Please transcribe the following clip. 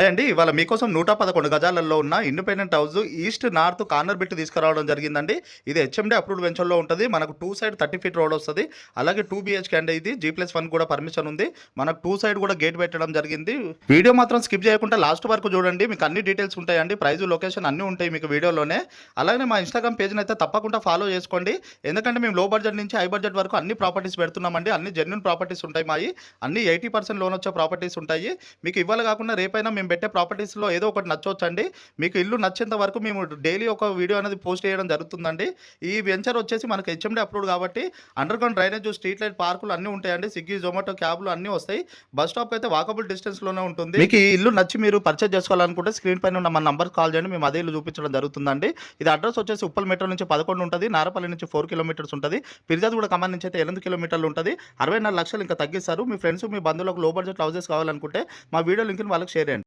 అదండి ఇవాళ మీకోసం నూట పదకొండు గజాలలో ఉన్న independent house east north corner bit తీసుకురావడం జరిగిందండి. ఇది హెచ్ఎండి అప్రూవ్డ్ వెంచర్లో ఉంటుంది. మనకు two side thirty feet road వస్తుంది. అలాగే టూ బిహెచ్కే అండి ఇది. జీ ప్లస్ వన్ కూడా పర్మిషన్ ఉంది. మనకు టూ సైడ్ కూడా గేట్ పెట్టడం జరిగింది. వీడియో మాత్రం స్కిప్ చేయకుండా లాస్ట్ వరకు చూడండి. మీకు అన్ని డీటెయిల్స్ ఉంటాయండి. ప్రైజ్ లొకేషన్ అన్నీ ఉంటాయి మీకు వీడియోలోనే. అలాగే మా ఇన్స్టాగ్రామ్ పేజ్ని అయితే తప్పకుండా ఫాలో చేసుకోండి. ఎందుకంటే మేము లో బడ్జెట్ నుంచి హై బడ్జెట్ వరకు అన్ని ప్రాపర్టీస్ పెడుతున్నామండి. అన్ని జెన్యున్ ప్రాపర్టీస్ ఉంటాయి మాయి. అన్ని ఎయిటీ పర్సెంట్ లోన్ వచ్చే ప్రాపర్టీస్ ఉంటాయి. మీకు ఇవాళ కాకుండా రేపైనా మేము పెట్టే ప్రాపర్టీస్లో ఏదో ఒకటి నచ్చవచ్చండి మీకు ఇల్లు నచ్చేంత వరకు మేము డైలీ ఒక వీడియో అనేది పోస్ట్ చేయడం జరుగుతుందండి. ఈ వెంచర్ వచ్చేసి మనకు హెచ్ఎండి అప్రూవ్డ్ కాబట్టి under ground drainage street light పార్కులు అన్నీ ఉంటాయండి. స్విగ్గీ జొమాటో క్యాబ్లు అన్నీ వస్తాయి. బస్ స్టాప్ అయితే వాకబుల్ డిస్టెన్స్లోనే ఉంటుంది. మీకు ఈ ఇల్లు నచ్చి మీరు పర్చేజ్ చేసుకోవాలనుకుంటే స్క్రీన్ పైన ఉన్న మన నంబర్ కాల్ చేయండి. మేము అదే ఇల్లు చూపించడం జరుగుతుందండి. ఇది అడ్రస్ వచ్చేసి ఉప్పల్ మెట్రో నుంచి పదకొండు ఉంటుంది. నారపల్లి నుంచి ఫోర్ కిలోమీటర్స్ ఉంటుంది. పిరిజాద్ కూడా కమాన్ నుంచి అయితే ఎనిమిది కిలోమీటర్లు ఉంటుంది. అరవై నాలుగు లక్షలు ఇంకా తగ్గిస్తారు. మీ ఫ్రెండ్స్ మీ బంధువులకు లో బడ్జెట్ హౌసెస్ కావాలనుకుంటే మా వీడియో లింక్ని వాళ్ళకి షేర్ చేయండి.